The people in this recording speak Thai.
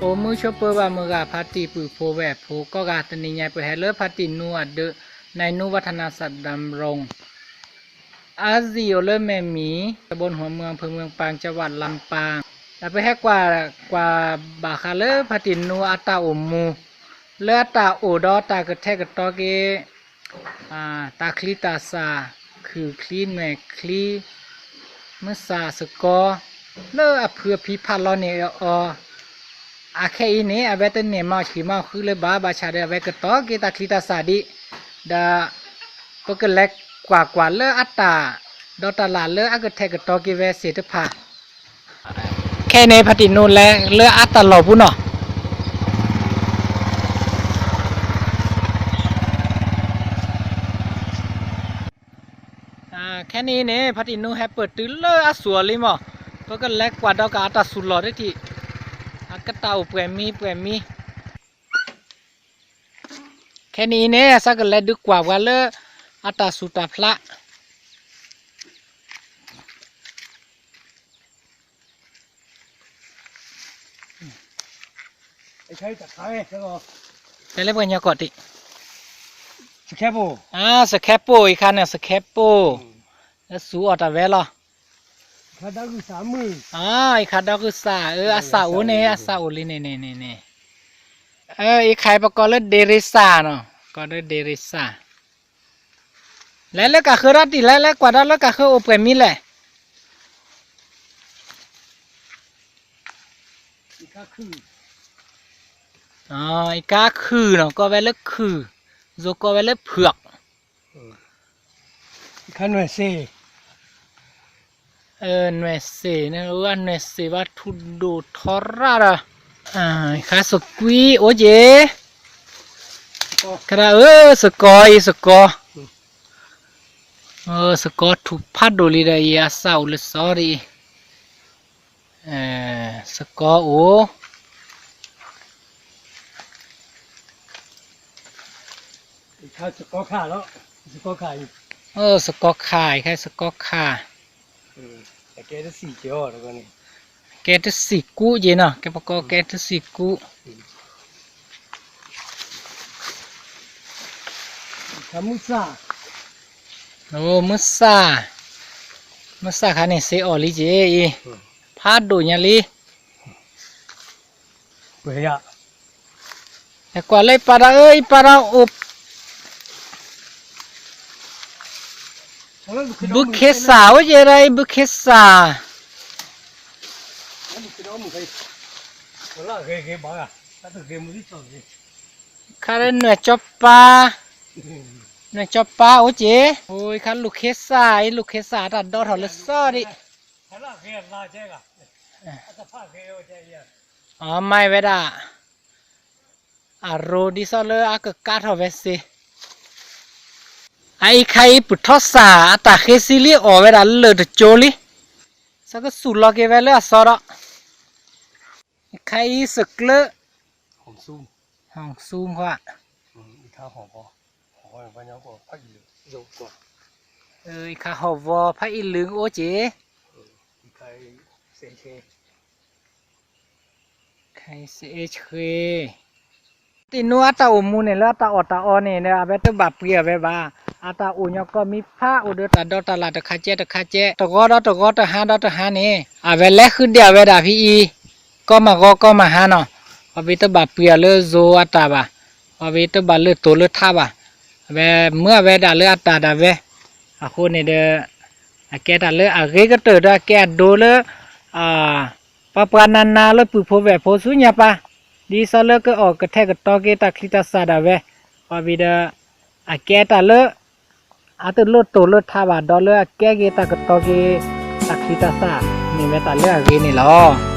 mu cho po ba mu ga phati pu pho ve pho ko ga tani nya pe he le phati nu a de nai nu วัฒนาสัตว์ดำรงอาซิโอเลอร์แมหมีตำบลหัวเมืองอำเภอเมืองปางจังหวัดลำปางแล้วไปให้กว่ากว่าบาคาเลอร์พัตินูอาตาอุมูเลอตาโอดอตากระแทกกระตอเกอ่าตาคลีตาซาคือคลีนแมคลีเมื่อซาสกอเลออะเพื่อพิพันธ์ลอเนออ อาแค่อีนี้อาเวตเนมาขีมาคือเลยบาบาชาเดอาเวกระตอเกตาคลีตาซาดิดาก็เกล็กกว่ากว่าเลออัตตาดอตาลาเลออักเทกตอกิเวเสตพาแค่ในพตินูนและเลออัตตาหลบุเนาะอาแค่นี้เนี่ยพตินูแฮปเปิดตื้อเลออัสวลิมอก็เกล็กกว่าดอกอัตตาสุดหลอได้ที อักตาอุเปมีเปมีแค่นี้เนี่ยสักเล็กดึกกว่าว่าเลออัตตาสุตาพระไอ้ใช้ตะไคร้แล้วก็เป็นเรื่องยากอดดิสแคปโบอ่าสแคปโปอีกคันเนี่ยสแคปโปแล้วสูออตาเวลอ ถ้าได้คือสามมืออ่าอีกคันดอกคือสาเอออาสาอุเนอาสาอุลิเนเนเนเนเออไอีกใครประกอบเลยเดริสาเนาะก็เลยเดริสาแล้วแล้วก็คือรัดดิแล้วแล้วกว่าแล้วก็คือโอเปมิแหละอีกก็คืออ๋ออีกาคือเนาะก็เวลาคือโจก็เวลาเผือกอีกขั้นหน่วยเซ เออหน่วยเสเนี่ยว่าหน่วยเสว่าทุดดูทอราระอ่าค่าสกุยโอเจกระเออสกอยสกอเออสกอทุกพัดดูลีได้ยาสาวเลยสอรีเออสกอโออีกขั้นสกอขาแล้วสกอขาอีกเออสกอขายแค่สกอขา เออแต่แกจะสี่เจียวแล้วก็นี่แกจะสิกุเจ เนาะแกประกอบแกจะสิกุอีกขั้นมุซ่าโอ้มุสามุสาคันนี่เซออลิเจอีพาดดูญ ไรบุเคสาบุกน้องมึงใครคนละเคยเคยบอกอะถ้าตัวเคยมือที่สองสิคาเรนเนื้อจอบปลาเนื้อจอบปลาโอ้เจโอ้ยคันลูกเคสาไอ้ลูกเคสาตัดดอถอดเลยซอดิถ้าละเคยลาเจ๊กะถ้าผ้าเคยเอาเจ๊ยังอ๋อไม่เวดาอาโรดิซอเลอากกาทอเวสิไอ้ใครปุถอสาตาเคซิลิออเวดาเลดโจลิสักสุลอเกเวเลอสอระใครสึกเลหอมซุ่มห้องซูมว่าอีกข้าวหอมพอหอมอย่างพันยาวกว่าพักอีกเยอะกว่าเอ้ยข้าหอบวอพระอิลึงโอเจอีกใครเซเชใครเสเชตินัวตาอุมูเนี่ยแล้วตาออตาออเนี่ยเนี่ยอาเวตบับเปียเวบา อาตาอุญก็มีผ้าอุดตาดอตลาดตะคาเจตะคาเจตะกอดอตะกอตะหาดอตะหานี่อาเวแลคือเดียวเวดาพี่อี ก็มาก็ก็มาหาเนาะอาเวตบับเปียเลโซอาตาบาอาเวตบัลเลโตเลท่าบาเวเมื่อเวดาเลอาตาดาเวอาคูเนี่ยเดอาแกดาเลอาเกก็เตอดาแกโดเลอ่าปะปานานาเลปุโพเวโพสุญญาปา di sala ke o ke the ke to ke ta klita sa da ve pa bi da a ke ta le အတလို့တိုလို့ထားပါဒေါ်လို့ကဲကေတာကတော့ကေတခိတာစာနေမတလည်းရနေလော